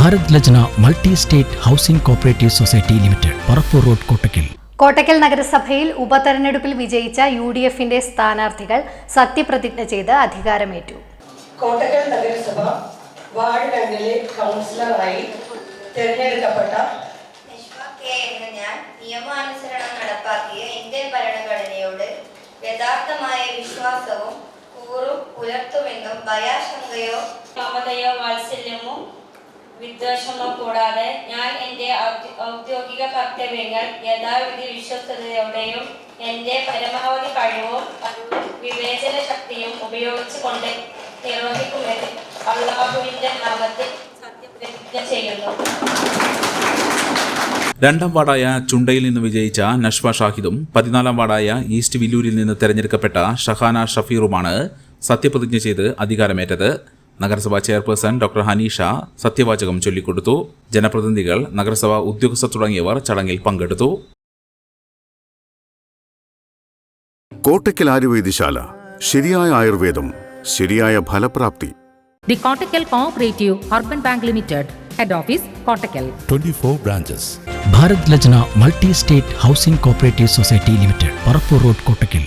Bharat Lajna multi state housing cooperative society limited Parappur road Kottakkal. Kottakkal നഗരസഭയിൽ ഉപതെരഞ്ഞെടുപ്പിൽ വിജയിച്ച U D എഫിന്റെ സ്ഥാനാർത്ഥികൾ സത്യപ്രതിജ്ഞ ചെയ്ത് അധികാരമേറ്റു. കോട്ടക്കൽ നഗരസഭ വാർഡ് രണ്ടിലെ കൗൺസിലറായി തിരഞ്ഞെടുക്കപ്പെട്ട എന്ന ഞാൻ നിയമാനുസരണം നടപ്പാക്കിയ ഇന്ത്യൻ ഭരണഘടനയോട് യഥാർത്ഥമായ വിശ്വാസവും കൂറും പുലർത്തുമെന്നും ഭയാശങ്കയോ മമതയോ വാത്സല്യമോ വിദ്വേഷമോ കൂടാതെ ഞാൻ എന്റെ ഔദ്യോഗിക കർത്തവ്യങ്ങൾ യഥാവിധി വിശ്വസ്തയോടെയും എന്റെ പരമാവധി കഴിവും വിവേചന ശക്തിയും ഉപയോഗിച്ചുകൊണ്ട് നിർവഹിക്കുമെന്ന് അള്ളാഹുവിന്റെ നാമത്തിൽ സത്യപ്രതിജ്ഞ ചെയ്യുന്നു. രണ്ടാം വാർഡായ ചുണ്ടയിൽ നിന്ന് വിജയിച്ച നഷ്വ ഷാഹിദും പതിനാലാം വാർഡായ ഈസ്റ്റ് വില്ലൂരിൽ നിന്ന് തെരഞ്ഞെടുക്കപ്പെട്ട ഷഹാന ഷഫീറുമാണ് സത്യപ്രതിജ്ഞ ചെയ്ത് അധികാരമേറ്റത്. നഗരസഭാ ചെയർപേഴ്സൺ ഡോക്ടർ ഹനീഷ സത്യവാചകം ചൊല്ലിക്കൊടുത്തു. ജനപ്രതിനിധികൾ നഗരസഭാ ഉദ്യോഗസ്ഥർ തുടങ്ങിയവർ ചടങ്ങിൽ പങ്കെടുത്തു. കോട്ടയ്ക്കൽ ആയുർവേദശാല ശരിയായ ആയുർവേദം ശരിയായ ഫലപ്രാപ്തി. The Kottakkal cooperative urban bank limited head office Kottakkal. 24 branches. Bharat Lajna multi state housing cooperative society limited Parappur road Kottakkal